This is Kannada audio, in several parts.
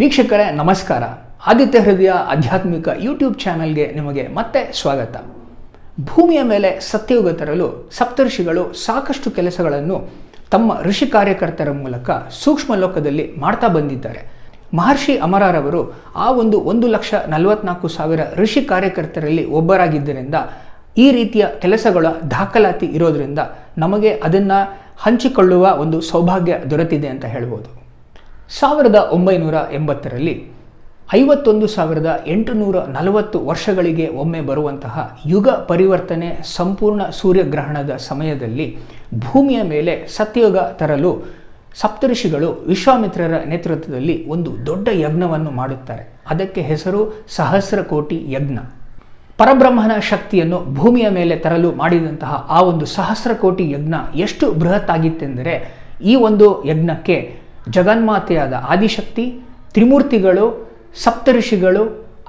ವೀಕ್ಷಕರೇ, ನಮಸ್ಕಾರ. ಆದಿತ್ಯ ಹೃದಯ ಆಧ್ಯಾತ್ಮಿಕ ಯೂಟ್ಯೂಬ್ ಚಾನೆಲ್ಗೆ ನಿಮಗೆ ಮತ್ತೆ ಸ್ವಾಗತ. ಭೂಮಿಯ ಮೇಲೆ ಸತ್ಯಯುಗ ತರಲು ಸಪ್ತರ್ಷಿಗಳು ಸಾಕಷ್ಟು ಕೆಲಸಗಳನ್ನು ತಮ್ಮ ಋಷಿ ಕಾರ್ಯಕರ್ತರ ಮೂಲಕ ಸೂಕ್ಷ್ಮ ಲೋಕದಲ್ಲಿ ಮಾಡ್ತಾ ಬಂದಿದ್ದಾರೆ. ಮಹರ್ಷಿ ಅಮರಾರವರು ಆ ಒಂದು ಒಂದು ಲಕ್ಷ ನಲವತ್ನಾಲ್ಕು ಸಾವಿರ ಋಷಿ ಕಾರ್ಯಕರ್ತರಲ್ಲಿ ಒಬ್ಬರಾಗಿದ್ದರಿಂದ ಈ ರೀತಿಯ ಕೆಲಸಗಳ ದಾಖಲಾತಿ ಇರೋದರಿಂದ ನಮಗೆ ಅದನ್ನು ಹಂಚಿಕೊಳ್ಳುವ ಒಂದು ಸೌಭಾಗ್ಯ ದೊರೆತಿದೆ ಅಂತ ಹೇಳ್ಬೋದು. ಸಾವಿರದ ಒಂಬೈನೂರ ಎಂಬತ್ತರಲ್ಲಿ ಐವತ್ತೊಂದು ಸಾವಿರದ ಎಂಟುನೂರ ನಲವತ್ತು ವರ್ಷಗಳಿಗೆ ಒಮ್ಮೆ ಬರುವಂತಹ ಯುಗ ಪರಿವರ್ತನೆ ಸಂಪೂರ್ಣ ಸೂರ್ಯಗ್ರಹಣದ ಸಮಯದಲ್ಲಿ ಭೂಮಿಯ ಮೇಲೆ ಸತ್ಯಯುಗ ತರಲು ಸಪ್ತಋಷಿಗಳು ವಿಶ್ವಾಮಿತ್ರರ ನೇತೃತ್ವದಲ್ಲಿ ಒಂದು ದೊಡ್ಡ ಯಜ್ಞವನ್ನು ಮಾಡುತ್ತಾರೆ. ಅದಕ್ಕೆ ಹೆಸರು ಸಹಸ್ರ ಕೋಟಿ ಯಜ್ಞ. ಪರಬ್ರಹ್ಮನ ಶಕ್ತಿಯನ್ನು ಭೂಮಿಯ ಮೇಲೆ ತರಲು ಮಾಡಿದಂತಹ ಆ ಒಂದು ಸಹಸ್ರ ಕೋಟಿ ಯಜ್ಞ ಎಷ್ಟು ಬೃಹತ್ ಆಗಿತ್ತೆಂದರೆ ಈ ಒಂದು ಯಜ್ಞಕ್ಕೆ ಜಗನ್ಮಾತೆಯಾದ ಆದಿಶಕ್ತಿ, ತ್ರಿಮೂರ್ತಿಗಳು, ಸಪ್ತಋಷಿಗಳು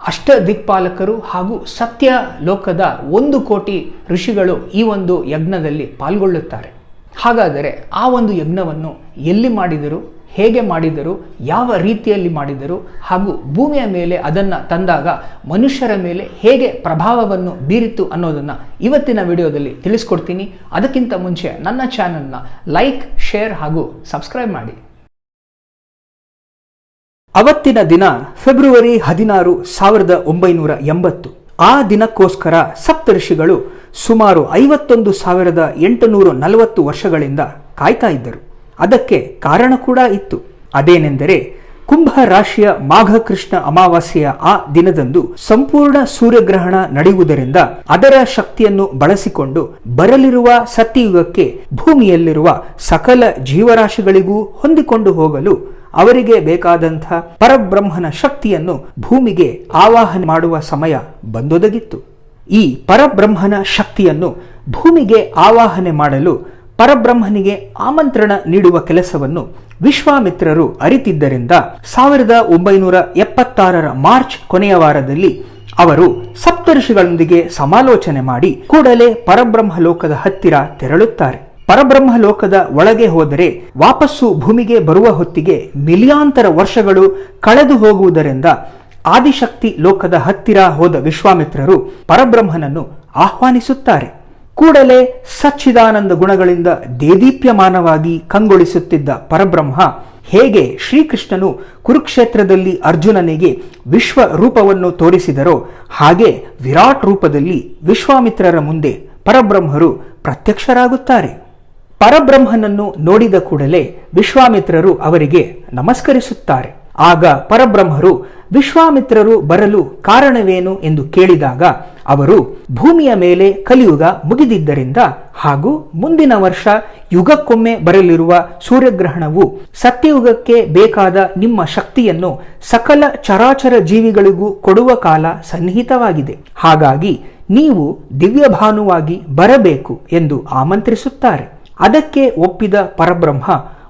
ಅಷ್ಟ ದಿಕ್ಪಾಲಕರು ಹಾಗೂ ಸತ್ಯ ಲೋಕದ ಒಂದು ಕೋಟಿ ಋಷಿಗಳು ಈ ಒಂದು ಯಜ್ಞದಲ್ಲಿ ಪಾಲ್ಗೊಳ್ಳುತ್ತಾರೆ. ಹಾಗಾದರೆ ಆ ಒಂದು ಯಜ್ಞವನ್ನು ಎಲ್ಲಿ ಮಾಡಿದರು, ಹೇಗೆ ಮಾಡಿದರು, ಯಾವ ರೀತಿಯಲ್ಲಿ ಮಾಡಿದರು ಹಾಗೂ ಭೂಮಿಯ ಮೇಲೆ ಅದನ್ನು ತಂದಾಗ ಮನುಷ್ಯರ ಮೇಲೆ ಹೇಗೆ ಪ್ರಭಾವವನ್ನು ಬೀರಿತು ಅನ್ನೋದನ್ನು ಇವತ್ತಿನ ವಿಡಿಯೋದಲ್ಲಿ ತಿಳಿಸ್ಕೊಡ್ತೀನಿ. ಅದಕ್ಕಿಂತ ಮುಂಚೆ ನನ್ನ ಚಾನಲ್ನ ಲೈಕ್, ಶೇರ್ ಹಾಗೂ ಸಬ್ಸ್ಕ್ರೈಬ್ ಮಾಡಿ. ಅವತ್ತಿನ ದಿನ ಫೆಬ್ರವರಿ ಹದಿನಾರು ಸಾವಿರದ ಒಂಬೈನೂರ ಎಂಬತ್ತು. ಆ ದಿನಕ್ಕೋಸ್ಕರ ಸಪ್ತಋಷಿಗಳು ಸುಮಾರು ಐವತ್ತೊಂದು ಸಾವಿರದ ಎಂಟುನೂರ ನಲವತ್ತು ವರ್ಷಗಳಿಂದ ಕಾಯ್ತಾ ಇದ್ದರು. ಅದಕ್ಕೆ ಕಾರಣ ಕೂಡ ಇತ್ತು. ಅದೇನೆಂದರೆ ಕುಂಭ ರಾಶಿಯ ಮಾಘ ಕೃಷ್ಣ ಅಮಾವಾಸ್ಯೆಯ ಆ ದಿನದಂದು ಸಂಪೂರ್ಣ ಸೂರ್ಯಗ್ರಹಣ ನಡೆಯುವುದರಿಂದ ಅದರ ಶಕ್ತಿಯನ್ನು ಬಳಸಿಕೊಂಡು ಬರಲಿರುವ ಸತ್ಯಯುಗಕ್ಕೆ ಭೂಮಿಯಲ್ಲಿರುವ ಸಕಲ ಜೀವರಾಶಿಗಳಿಗೂ ಹೊಂದಿಕೊಂಡು ಹೋಗಲು ಅವರಿಗೆ ಬೇಕಾದಂಥ ಪರಬ್ರಹ್ಮನ ಶಕ್ತಿಯನ್ನು ಭೂಮಿಗೆ ಆವಾಹನೆ ಮಾಡುವ ಸಮಯ ಬಂದೊದಗಿತ್ತು. ಈ ಪರಬ್ರಹ್ಮನ ಶಕ್ತಿಯನ್ನು ಭೂಮಿಗೆ ಆವಾಹನೆ ಮಾಡಲು ಪರಬ್ರಹ್ಮನಿಗೆ ಆಮಂತ್ರಣ ನೀಡುವ ಕೆಲಸವನ್ನು ವಿಶ್ವಾಮಿತ್ರರು ಅರಿತಿದ್ದರಿಂದ ಸಾವಿರದ ಒಂಬೈನೂರ ಎಪ್ಪತ್ತಾರರ ಮಾರ್ಚ್ ಕೊನೆಯ ವಾರದಲ್ಲಿ ಅವರು ಸಪ್ತಋಷಿಗಳೊಂದಿಗೆ ಸಮಾಲೋಚನೆ ಮಾಡಿ ಕೂಡಲೇ ಪರಬ್ರಹ್ಮ ಲೋಕದ ಹತ್ತಿರ ತೆರಳುತ್ತಾರೆ. ಪರಬ್ರಹ್ಮ ಲೋಕದ ಒಳಗೆ ಹೋದರೆ ವಾಪಸ್ಸು ಭೂಮಿಗೆ ಬರುವ ಹೊತ್ತಿಗೆ ಮಿಲಿಯಾಂತರ ವರ್ಷಗಳು ಕಳೆದು ಹೋಗುವುದರಿಂದ ಆದಿಶಕ್ತಿ ಲೋಕದ ಹತ್ತಿರ ಹೋದ ವಿಶ್ವಾಮಿತ್ರರು ಪರಬ್ರಹ್ಮನನ್ನು ಆಹ್ವಾನಿಸುತ್ತಾರೆ. ಕೂಡಲೇ ಸಚ್ಚಿದಾನಂದ ಗುಣಗಳಿಂದ ದೇದೀಪ್ಯಮಾನವಾಗಿ ಕಂಗೊಳಿಸುತ್ತಿದ್ದ ಪರಬ್ರಹ್ಮ ಹೇಗೆ ಶ್ರೀಕೃಷ್ಣನು ಕುರುಕ್ಷೇತ್ರದಲ್ಲಿ ಅರ್ಜುನನಿಗೆ ವಿಶ್ವ ರೂಪವನ್ನು ತೋರಿಸಿದರೋ ಹಾಗೆ ವಿರಾಟ್ ರೂಪದಲ್ಲಿ ವಿಶ್ವಾಮಿತ್ರರ ಮುಂದೆ ಪರಬ್ರಹ್ಮರು ಪ್ರತ್ಯಕ್ಷರಾಗುತ್ತಾರೆ. ಪರಬ್ರಹ್ಮನನ್ನು ನೋಡಿದ ಕೂಡಲೇ ವಿಶ್ವಾಮಿತ್ರರು ಅವರಿಗೆ ನಮಸ್ಕರಿಸುತ್ತಾರೆ. ಆಗ ಪರಬ್ರಹ್ಮರು ವಿಶ್ವಾಮಿತ್ರರು ಬರಲು ಕಾರಣವೇನು ಎಂದು ಕೇಳಿದಾಗ ಅವರು ಭೂಮಿಯ ಮೇಲೆ ಕಲಿಯುಗ ಮುಗಿದಿದ್ದರಿಂದ ಹಾಗೂ ಮುಂದಿನ ವರ್ಷ ಯುಗಕ್ಕೊಮ್ಮೆ ಬರಲಿರುವ ಸೂರ್ಯಗ್ರಹಣವು ಸತ್ಯಯುಗಕ್ಕೆ ಬೇಕಾದ ನಿಮ್ಮ ಶಕ್ತಿಯನ್ನು ಸಕಲ ಚರಾಚರ ಜೀವಿಗಳಿಗೂ ಕೊಡುವ ಕಾಲ ಸನ್ನಿಹಿತವಾಗಿದೆ. ಹಾಗಾಗಿ ನೀವು ದಿವ್ಯಭಾನುವಾಗಿ ಬರಬೇಕು ಎಂದು ಆಮಂತ್ರಿಸುತ್ತಾರೆ. ಅದಕ್ಕೆ ಒಪ್ಪಿದ ಪರಬ್ರಹ್ಮ,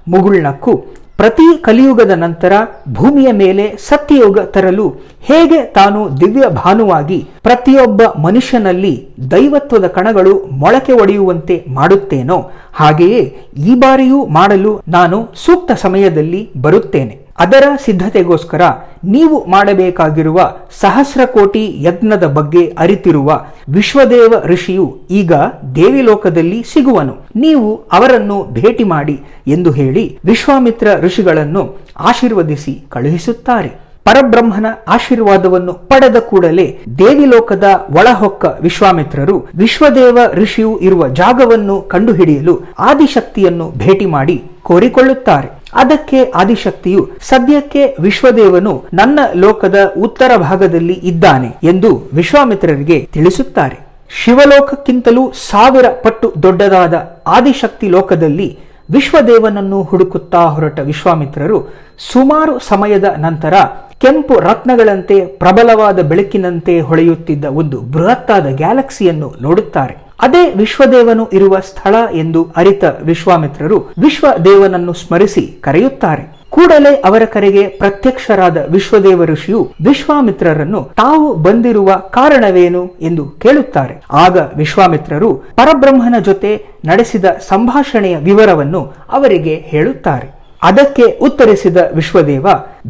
ಮುಗುಳ್ನಕ್ಕು, ಪ್ರತಿ ಕಲಿಯುಗದ ನಂತರ ಭೂಮಿಯ ಮೇಲೆ ಸತ್ಯಯುಗ ತರಲು ಹೇಗೆ ತಾನು ದಿವ್ಯ ಭಾನುವಾಗಿ ಪ್ರತಿಯೊಬ್ಬ ಮನುಷ್ಯನಲ್ಲಿ ದೈವತ್ವದ ಕಣಗಳು ಮೊಳಕೆ ಒಡೆಯುವಂತೆ ಮಾಡುತ್ತೇನೋ, ಹಾಗೆಯೇ ಈ ಬಾರಿಯೂ ಮಾಡಲು ನಾನು ಸೂಕ್ತ ಸಮಯದಲ್ಲಿ ಬರುತ್ತೇನೆ. ಅದರ ಸಿದ್ಧತೆಗೋಸ್ಕರ ನೀವು ಮಾಡಬೇಕಾಗಿರುವ ಸಹಸ್ರ ಕೋಟಿ ಯಜ್ಞದ ಬಗ್ಗೆ ಅರಿತಿರುವ ವಿಶ್ವದೇವ ಋಷಿಯು ಈಗ ದೇವಿಲೋಕದಲ್ಲಿ ಸಿಗುವನು. ನೀವು ಅವರನ್ನು ಭೇಟಿ ಮಾಡಿ ಎಂದು ಹೇಳಿ ವಿಶ್ವಾಮಿತ್ರ ಋಷಿಗಳನ್ನು ಆಶೀರ್ವದಿಸಿ ಕಳುಹಿಸುತ್ತಾರೆ. ಪರಬ್ರಹ್ಮನ ಆಶೀರ್ವಾದವನ್ನು ಪಡೆದ ಕೂಡಲೇ ದೇವಿಲೋಕದ ಒಳಹೊಕ್ಕ ವಿಶ್ವಾಮಿತ್ರರು ವಿಶ್ವದೇವ ಋಷಿಯು ಇರುವ ಜಾಗವನ್ನು ಕಂಡುಹಿಡಿಯಲು ಆದಿಶಕ್ತಿಯನ್ನು ಭೇಟಿ ಮಾಡಿ ಕೋರಿಕೊಳ್ಳುತ್ತಾರೆ. ಅದಕ್ಕೆ ಆದಿಶಕ್ತಿಯು ಸದ್ಯಕ್ಕೆ ವಿಶ್ವದೇವನು ನನ್ನ ಲೋಕದ ಉತ್ತರ ಭಾಗದಲ್ಲಿ ಇದ್ದಾನೆ ಎಂದು ವಿಶ್ವಾಮಿತ್ರರಿಗೆ ತಿಳಿಸುತ್ತಾರೆ. ಶಿವಲೋಕಕ್ಕಿಂತಲೂ ಸಾವಿರ ಪಟ್ಟು ದೊಡ್ಡದಾದ ಆದಿಶಕ್ತಿ ಲೋಕದಲ್ಲಿ ವಿಶ್ವದೇವನನ್ನು ಹುಡುಕುತ್ತಾ ಹೊರಟ ವಿಶ್ವಾಮಿತ್ರರು ಸುಮಾರು ಸಮಯದ ನಂತರ ಕೆಂಪು ರತ್ನಗಳಂತೆ ಪ್ರಬಲವಾದ ಬೆಳಕಿನಂತೆ ಹೊಳೆಯುತ್ತಿದ್ದ ಒಂದು ಬೃಹತ್ತಾದ ಗ್ಯಾಲಕ್ಸಿಯನ್ನು ನೋಡುತ್ತಾರೆ. ಅದೇ ವಿಶ್ವದೇವನು ಇರುವ ಸ್ಥಳ ಎಂದು ಅರಿತ ವಿಶ್ವಾಮಿತ್ರರು ವಿಶ್ವದೇವನನ್ನು ಸ್ಮರಿಸಿ ಕರೆಯುತ್ತಾರೆ. ಕೂಡಲೇ ಅವರ ಕರೆಗೆ ಪ್ರತ್ಯಕ್ಷರಾದ ವಿಶ್ವದೇವ ಋಷಿಯು ವಿಶ್ವಾಮಿತ್ರರನ್ನು ತಾವು ಬಂದಿರುವ ಕಾರಣವೇನು ಎಂದು ಕೇಳುತ್ತಾರೆ. ಆಗ ವಿಶ್ವಾಮಿತ್ರರು ಪರಬ್ರಹ್ಮನ ಜೊತೆ ನಡೆಸಿದ ಸಂಭಾಷಣೆಯ ವಿವರವನ್ನು ಅವರಿಗೆ ಹೇಳುತ್ತಾರೆ. ಅದಕ್ಕೆ ಉತ್ತರಿಸಿದ ವಿಶ್ವದೇವ,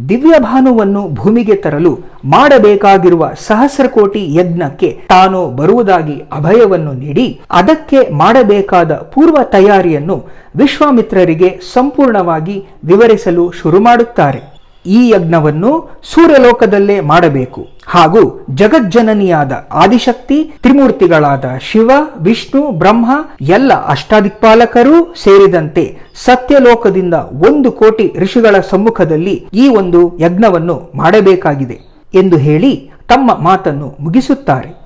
ದಿವ್ಯಭಾನುವನ್ನು ಭೂಮಿಗೆ ತರಲು ಮಾಡಬೇಕಾಗಿರುವ ಸಹಸ್ರಕೋಟಿ ಯಜ್ಞಕ್ಕೆ ತಾನು ಬರುವುದಾಗಿ ಅಭಯವನ್ನು ನೀಡಿ, ಅದಕ್ಕೆ ಮಾಡಬೇಕಾದ ಪೂರ್ವ ತಯಾರಿಯನ್ನು ವಿಶ್ವಾಮಿತ್ರರಿಗೆ ಸಂಪೂರ್ಣವಾಗಿ ವಿವರಿಸಲು ಶುರು ಮಾಡುತ್ತಾರೆ. ಈ ಯಜ್ಞವನ್ನು ಸೂರ್ಯಲೋಕದಲ್ಲೇ ಮಾಡಬೇಕು. ಹಾಗೂ ಜಗಜ್ಜನನಿಯಾದ ಆದಿಶಕ್ತಿ, ತ್ರಿಮೂರ್ತಿಗಳಾದ ಶಿವ, ವಿಷ್ಣು, ಬ್ರಹ್ಮ, ಎಲ್ಲ ಅಷ್ಟಾದಿಕ್ಪಾಲಕರು ಸೇರಿದಂತೆ ಸತ್ಯಲೋಕದಿಂದ ಒಂದು ಕೋಟಿ ಋಷಿಗಳ ಸಮ್ಮುಖದಲ್ಲಿ ಈ ಒಂದು ಯಜ್ಞವನ್ನು ಮಾಡಬೇಕಾಗಿದೆ ಎಂದು ಹೇಳಿ ತಮ್ಮ ಮಾತನ್ನು ಮುಗಿಸುತ್ತಾರೆ.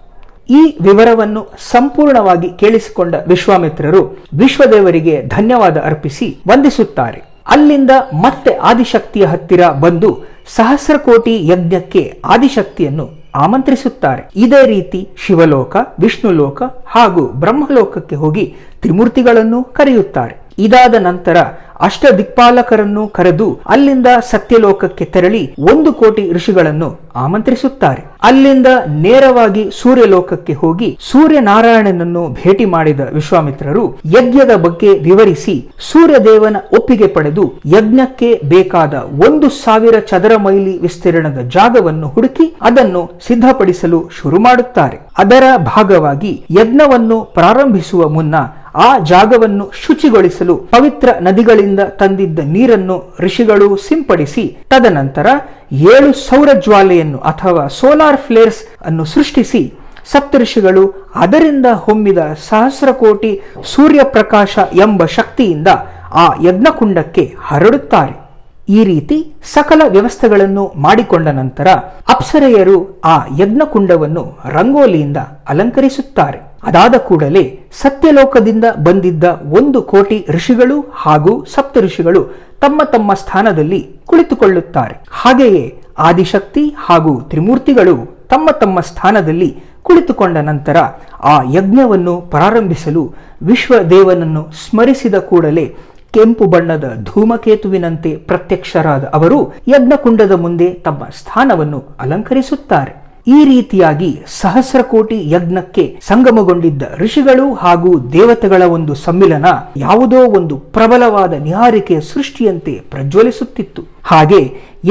ಈ ವಿವರವನ್ನು ಸಂಪೂರ್ಣವಾಗಿ ಕೇಳಿಸಿಕೊಂಡ ವಿಶ್ವಾಮಿತ್ರರು ವಿಶ್ವದೇವರಿಗೆ ಧನ್ಯವಾದ ಅರ್ಪಿಸಿ ವಂದಿಸುತ್ತಾರೆ. ಅಲ್ಲಿಂದ ಮತ್ತೆ ಆದಿಶಕ್ತಿಯ ಹತ್ತಿರ ಬಂದು ಸಹಸ್ರಕೋಟಿ ಯಜ್ಞಕ್ಕೆ ಆದಿಶಕ್ತಿಯನ್ನು ಆಮಂತ್ರಿಸುತ್ತಾರೆ. ಇದೇ ರೀತಿ ಶಿವಲೋಕ, ವಿಷ್ಣುಲೋಕ ಹಾಗೂ ಬ್ರಹ್ಮಲೋಕಕ್ಕೆ ಹೋಗಿ ತ್ರಿಮೂರ್ತಿಗಳನ್ನು ಕರೆಯುತ್ತಾರೆ. ಇದಾದ ನಂತರ ಅಷ್ಟ ದಿಕ್ಪಾಲಕರನ್ನು ಕರೆದು ಅಲ್ಲಿಂದ ಸತ್ಯಲೋಕಕ್ಕೆ ತೆರಳಿ ಒಂದು ಕೋಟಿ ಋಷಿಗಳನ್ನು ಆಮಂತ್ರಿಸುತ್ತಾರೆ. ಅಲ್ಲಿಂದ ನೇರವಾಗಿ ಸೂರ್ಯಲೋಕಕ್ಕೆ ಹೋಗಿ ಸೂರ್ಯನಾರಾಯಣನನ್ನು ಭೇಟಿ ಮಾಡಿದ ವಿಶ್ವಾಮಿತ್ರರು ಯಜ್ಞದ ಬಗ್ಗೆ ವಿವರಿಸಿ ಸೂರ್ಯದೇವನ ಒಪ್ಪಿಗೆ ಪಡೆದು ಯಜ್ಞಕ್ಕೆ ಬೇಕಾದ ಒಂದು ಸಾವಿರ ಚದರ ಮೈಲಿ ವಿಸ್ತೀರ್ಣದ ಜಾಗವನ್ನು ಹುಡುಕಿ ಅದನ್ನು ಸಿದ್ಧಪಡಿಸಲು ಶುರು ಮಾಡುತ್ತಾರೆ. ಅದರ ಭಾಗವಾಗಿ ಯಜ್ಞವನ್ನು ಪ್ರಾರಂಭಿಸುವ ಮುನ್ನ ಆ ಜಾಗವನ್ನು ಶುಚಿಗೊಳಿಸಲು ಪವಿತ್ರ ನದಿಗಳಿಂದ ತಂದಿದ್ದ ನೀರನ್ನು ಋಷಿಗಳು ಸಿಂಪಡಿಸಿ, ತದನಂತರ ಏಳು ಸೌರ ಜ್ವಾಲೆಯನ್ನು ಅಥವಾ ಸೋಲಾರ್ ಫ್ಲೇರ್ಸ್ ಅನ್ನು ಸೃಷ್ಟಿಸಿ ಸಪ್ತಋಷಿಗಳು ಅದರಿಂದ ಹೊಮ್ಮಿದ ಸಹಸ್ರ ಕೋಟಿ ಸೂರ್ಯಪ್ರಕಾಶ ಎಂಬ ಶಕ್ತಿಯಿಂದ ಆ ಯಜ್ಞಕುಂಡಕ್ಕೆ ಹರಡುತ್ತಾರೆ. ಈ ರೀತಿ ಸಕಲ ವ್ಯವಸ್ಥೆಗಳನ್ನು ಮಾಡಿಕೊಂಡ ನಂತರ ಅಪ್ಸರೆಯರು ಆ ಯಜ್ಞಕುಂಡವನ್ನು ರಂಗೋಲಿಯಿಂದ ಅಲಂಕರಿಸುತ್ತಾರೆ. ಅದಾದ ಕೂಡಲೇ ಸತ್ಯಲೋಕದಿಂದ ಬಂದಿದ್ದ ಒಂದು ಕೋಟಿ ಋಷಿಗಳು ಹಾಗೂ ಸಪ್ತ ಋಷಿಗಳು ತಮ್ಮ ತಮ್ಮ ಸ್ಥಾನದಲ್ಲಿ ಕುಳಿತುಕೊಳ್ಳುತ್ತಾರೆ. ಹಾಗೆಯೇ ಆದಿಶಕ್ತಿ ಹಾಗೂ ತ್ರಿಮೂರ್ತಿಗಳು ತಮ್ಮ ತಮ್ಮ ಸ್ಥಾನದಲ್ಲಿ ಕುಳಿತುಕೊಂಡ ನಂತರ ಆ ಯಜ್ಞವನ್ನು ಪ್ರಾರಂಭಿಸಲು ವಿಶ್ವದೇವನನ್ನು ಸ್ಮರಿಸಿದ ಕೂಡಲೇ ಕೆಂಪು ಬಣ್ಣದ ಧೂಮಕೇತುವಿನಂತೆ ಪ್ರತ್ಯಕ್ಷರಾದ ಅವರು ಯಜ್ಞಕುಂಡದ ಮುಂದೆ ತಮ್ಮ ಸ್ಥಾನವನ್ನು ಅಲಂಕರಿಸುತ್ತಾರೆ. ಈ ರೀತಿಯಾಗಿ ಸಹಸ್ರ ಕೋಟಿ ಯಜ್ಞಕ್ಕೆ ಸಂಗಮಗೊಂಡಿದ್ದ ಋಷಿಗಳು ಹಾಗೂ ದೇವತೆಗಳ ಒಂದು ಸಮ್ಮಿಲನ ಯಾವುದೋ ಒಂದು ಪ್ರಬಲವಾದ ನಿಹಾರಿಕೆಯ ಸೃಷ್ಟಿಯಂತೆ ಪ್ರಜ್ವಲಿಸುತ್ತಿತ್ತು. ಹಾಗೆ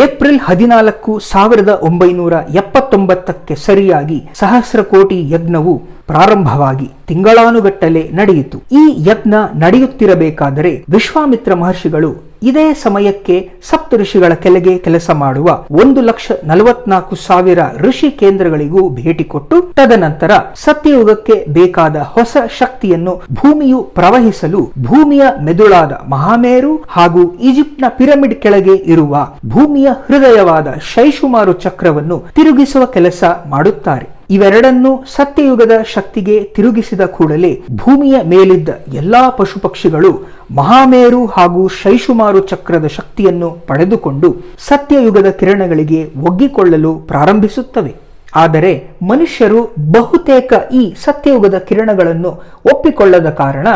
ಏಪ್ರಿಲ್ ಹದಿನಾಲ್ಕು ಸಾವಿರದ ಒಂಬೈನೂರ ಎಪ್ಪತ್ತೊಂಬತ್ತಕ್ಕೆ ಸರಿಯಾಗಿ ಸಹಸ್ರ ಕೋಟಿ ಯಜ್ಞವು ಪ್ರಾರಂಭವಾಗಿ ತಿಂಗಳಾನುಗಟ್ಟಲೆ ನಡೆಯಿತು. ಈ ಯಜ್ಞ ನಡೆಯುತ್ತಿರಬೇಕಾದರೆ ವಿಶ್ವಾಮಿತ್ರ ಮಹರ್ಷಿಗಳು ಇದೇ ಸಮಯಕ್ಕೆ ಸಪ್ತ ಋಷಿಗಳ ಕೆಳಗೆ ಕೆಲಸ ಮಾಡುವ ಒಂದು ಲಕ್ಷ ನಲವತ್ನಾಲ್ಕು ಸಾವಿರ ಋಷಿ ಕೇಂದ್ರಗಳಿಗೂ ಭೇಟಿ ಕೊಟ್ಟು ತದನಂತರ ಸತ್ಯಯುಗಕ್ಕೆ ಬೇಕಾದ ಹೊಸ ಶಕ್ತಿಯನ್ನು ಭೂಮಿಯು ಪ್ರವಹಿಸಲು ಭೂಮಿಯ ಮೆದುಳಾದ ಮಹಾಮೇರು ಹಾಗೂ ಈಜಿಪ್ಟ್ನ ಪಿರಮಿಡ್ ಕೆಳಗೆ ಇರುವ ಭೂಮಿಯ ಹೃದಯವಾದ ಶೈಶುಮಾರು ಚಕ್ರವನ್ನು ತಿರುಗಿಸುವ ಕೆಲಸ ಮಾಡುತ್ತಾರೆ. ಇವೆರಡನ್ನು ಸತ್ಯಯುಗದ ಶಕ್ತಿಗೆ ತಿರುಗಿಸಿದ ಕೂಡಲೇ ಭೂಮಿಯ ಮೇಲಿದ್ದ ಎಲ್ಲಾ ಪಶು ಪಕ್ಷಿಗಳು ಮಹಾಮೇರು ಹಾಗೂ ಶೈಶುಮಾರು ಚಕ್ರದ ಶಕ್ತಿಯನ್ನು ಪಡೆದುಕೊಂಡು ಸತ್ಯಯುಗದ ಕಿರಣಗಳಿಗೆ ಒಗ್ಗಿಕೊಳ್ಳಲು ಪ್ರಾರಂಭಿಸುತ್ತವೆ. ಆದರೆ ಮನುಷ್ಯರು ಬಹುತೇಕ ಈ ಸತ್ಯಯುಗದ ಕಿರಣಗಳನ್ನು ಒಪ್ಪಿಕೊಳ್ಳದ ಕಾರಣ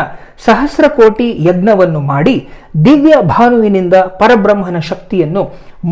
ಸಹಸ್ರ ಕೋಟಿ ಯಜ್ಞವನ್ನು ಮಾಡಿ ದಿವ್ಯ ಭಾನುವಿನಿಂದ ಪರಬ್ರಹ್ಮನ ಶಕ್ತಿಯನ್ನು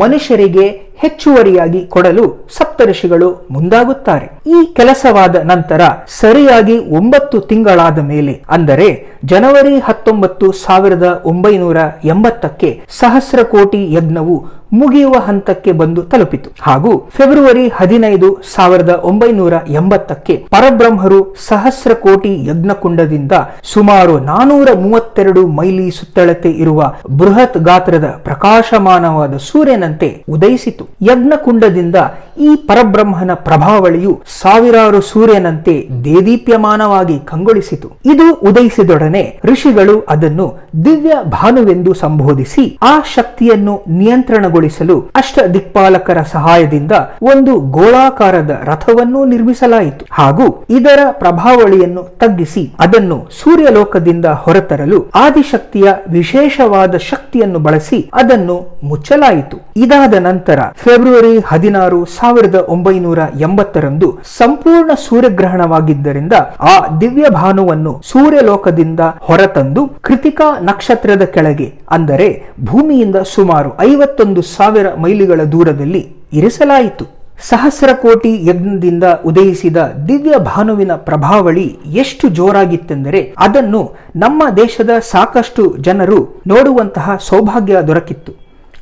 ಮನುಷ್ಯರಿಗೆ ಹೆಚ್ಚುವರಿಯಾಗಿ ಕೊಡಲು ಸಪ್ತಋಷಿಗಳು ಮುಂದಾಗುತ್ತಾರೆ. ಈ ಕೆಲಸವಾದ ನಂತರ ಸರಿಯಾಗಿ ಒಂಬತ್ತು ತಿಂಗಳಾದ ಮೇಲೆ, ಅಂದರೆ ಜನವರಿ ಹತ್ತೊಂಬತ್ತು ಸಾವಿರದ ಒಂಬೈನೂರ ಎಂಬತ್ತಕ್ಕೆ ಸಹಸ್ರ ಕೋಟಿ ಯಜ್ಞವು ಮುಗಿಯುವ ಹಂತಕ್ಕೆ ಬಂದು ತಲುಪಿತು. ಹಾಗೂ ಫೆಬ್ರವರಿ ಹದಿನೈದು ಸಾವಿರದ ಒಂಬೈನೂರ ಎಂಬತ್ತಕ್ಕೆ ಪರಬ್ರಹ್ಮರು ಸಹಸ್ರ ಕೋಟಿ ಯಜ್ಞಕುಂಡದಿಂದ ಸುಮಾರು ನಾನೂರ ಮೂವತ್ತೆರಡು ಮೈಲಿ ಸುತ್ತಳತೆ ಇರುವ ಬೃಹತ್ ಗಾತ್ರದ ಪ್ರಕಾಶಮಾನವಾದ ಸೂರ್ಯನಂತೆ ಉದಯಿಸಿತು. ಯಜ್ಞಕುಂಡದಿಂದ ಈ ಪರಬ್ರಹ್ಮನ ಪ್ರಭಾವಳಿಯು ಸಾವಿರಾರು ಸೂರ್ಯನಂತೆ ದೇದೀಪ್ಯಮಾನವಾಗಿ ಕಂಗೊಳಿಸಿತು. ಇದು ಉದಯಿಸಿದೊಡನೆ ಋಷಿಗಳು ಅದನ್ನು ದಿವ್ಯ ಭಾನುವೆಂದು ಸಂಬೋಧಿಸಿ ಆ ಶಕ್ತಿಯನ್ನು ನಿಯಂತ್ರಣಗೊಳಿಸಲು ಅಷ್ಟ ದಿಕ್ಪಾಲಕರ ಸಹಾಯದಿಂದ ಒಂದು ಗೋಳಾಕಾರದ ರಥವನ್ನು ನಿರ್ಮಿಸಲಾಯಿತು. ಹಾಗೂ ಇದರ ಪ್ರಭಾವಳಿಯನ್ನು ತಗ್ಗಿಸಿ ಅದನ್ನು ಸೂರ್ಯಲೋಕದಿಂದ ಹೊರತರಲು ಆದಿಶಕ್ತಿಯ ವಿಶೇಷವಾದ ಶಕ್ತಿಯನ್ನು ಬಳಸಿ ಅದನ್ನು ಮುಚ್ಚಲಾಯಿತು. ಇದಾದ ನಂತರ ಫೆಬ್ರವರಿ ಹದಿನಾರು ಸಾವಿರದ ಒಂಬೈನೂರ ಎಂಬತ್ತರಂದು ಸಂಪೂರ್ಣ ಸೂರ್ಯಗ್ರಹಣವಾಗಿದ್ದರಿಂದ ಆ ದಿವ್ಯ ಭಾನುವನ್ನು ಸೂರ್ಯಲೋಕದಿಂದ ಹೊರತಂದು ಕೃತಿಕಾ ನಕ್ಷತ್ರದ ಕೆಳಗೆ, ಅಂದರೆ ಭೂಮಿಯಿಂದ ಸುಮಾರು ಐವತ್ತೊಂದು ಸಾವಿರ ಮೈಲಿಗಳ ದೂರದಲ್ಲಿ ಇರಿಸಲಾಯಿತು. ಸಹಸ್ರ ಕೋಟಿ ಯಜ್ಞದಿಂದ ಉದಯಿಸಿದ ದಿವ್ಯ ಭಾನುವಿನ ಪ್ರಭಾವಳಿ ಎಷ್ಟು ಜೋರಾಗಿತ್ತೆಂದರೆ ಅದನ್ನು ನಮ್ಮ ದೇಶದ ಸಾಕಷ್ಟು ಜನರು ನೋಡುವಂತಹ ಸೌಭಾಗ್ಯ ದೊರಕಿತ್ತು.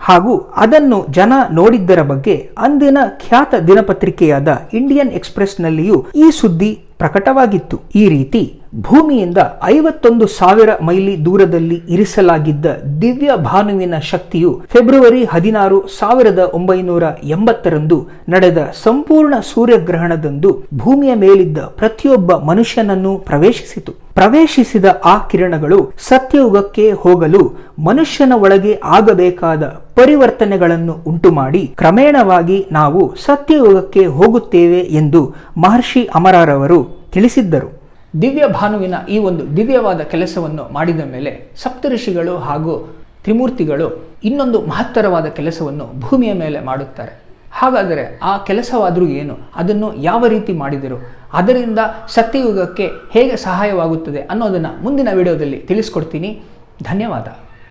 ಹಾಗೂ ಅದನ್ನು ಜನ ನೋಡಿದ್ದರ ಬಗ್ಗೆ ಅಂದಿನ ಖ್ಯಾತ ದಿನಪತ್ರಿಕೆಯಾದ ಇಂಡಿಯನ್ ಎಕ್ಸ್ಪ್ರೆಸ್ನಲ್ಲಿಯೂ ಈ ಸುದ್ದಿ ಪ್ರಕಟವಾಗಿತ್ತು. ಈ ರೀತಿ ಭೂಮಿಯಿಂದ ಐವತ್ತೊಂದು ಸಾವಿರ ಮೈಲಿ ದೂರದಲ್ಲಿ ಇರಿಸಲಾಗಿದ್ದ ದಿವ್ಯ ಭಾನುವಿನ ಶಕ್ತಿಯು ಫೆಬ್ರವರಿ ಹದಿನಾರು ಸಾವಿರದ ಒಂಬೈನೂರ ಎಂಬತ್ತರಂದು ನಡೆದ ಸಂಪೂರ್ಣ ಸೂರ್ಯಗ್ರಹಣದಂದು ಭೂಮಿಯ ಮೇಲಿದ್ದ ಪ್ರತಿಯೊಬ್ಬ ಮನುಷ್ಯನನ್ನು ಪ್ರವೇಶಿಸಿತು. ಪ್ರವೇಶಿಸಿದ ಆ ಕಿರಣಗಳು ಸತ್ಯಯುಗಕ್ಕೆ ಹೋಗಲು ಮನುಷ್ಯನ ಒಳಗೆ ಆಗಬೇಕಾದ ಪರಿವರ್ತನೆಗಳನ್ನು ಉಂಟುಮಾಡಿ ಕ್ರಮೇಣವಾಗಿ ನಾವು ಸತ್ಯಯುಗಕ್ಕೆ ಹೋಗುತ್ತೇವೆ ಎಂದು ಮಹರ್ಷಿ ಅಮರಾರವರು ತಿಳಿಸಿದ್ದರು. ದಿವ್ಯ ಭಾನುವಿನ ಈ ಒಂದು ದಿವ್ಯವಾದ ಕೆಲಸವನ್ನು ಮಾಡಿದ ಮೇಲೆ ಸಪ್ತಋಷಿಗಳು ಹಾಗೂ ತ್ರಿಮೂರ್ತಿಗಳು ಇನ್ನೊಂದು ಮಹತ್ತರವಾದ ಕೆಲಸವನ್ನು ಭೂಮಿಯ ಮೇಲೆ ಮಾಡುತ್ತಾರೆ. ಹಾಗಾದರೆ ಆ ಕೆಲಸವಾದರೂ ಏನು? ಅದನ್ನು ಯಾವ ರೀತಿ ಮಾಡಿದರು? ಅದರಿಂದ ಸತ್ಯಯುಗಕ್ಕೆ ಹೇಗೆ ಸಹಾಯವಾಗುತ್ತದೆ ಅನ್ನೋದನ್ನು ಮುಂದಿನ ವಿಡಿಯೋದಲ್ಲಿ ತಿಳಿಸ್ಕೊಡ್ತೀನಿ. ಧನ್ಯವಾದ.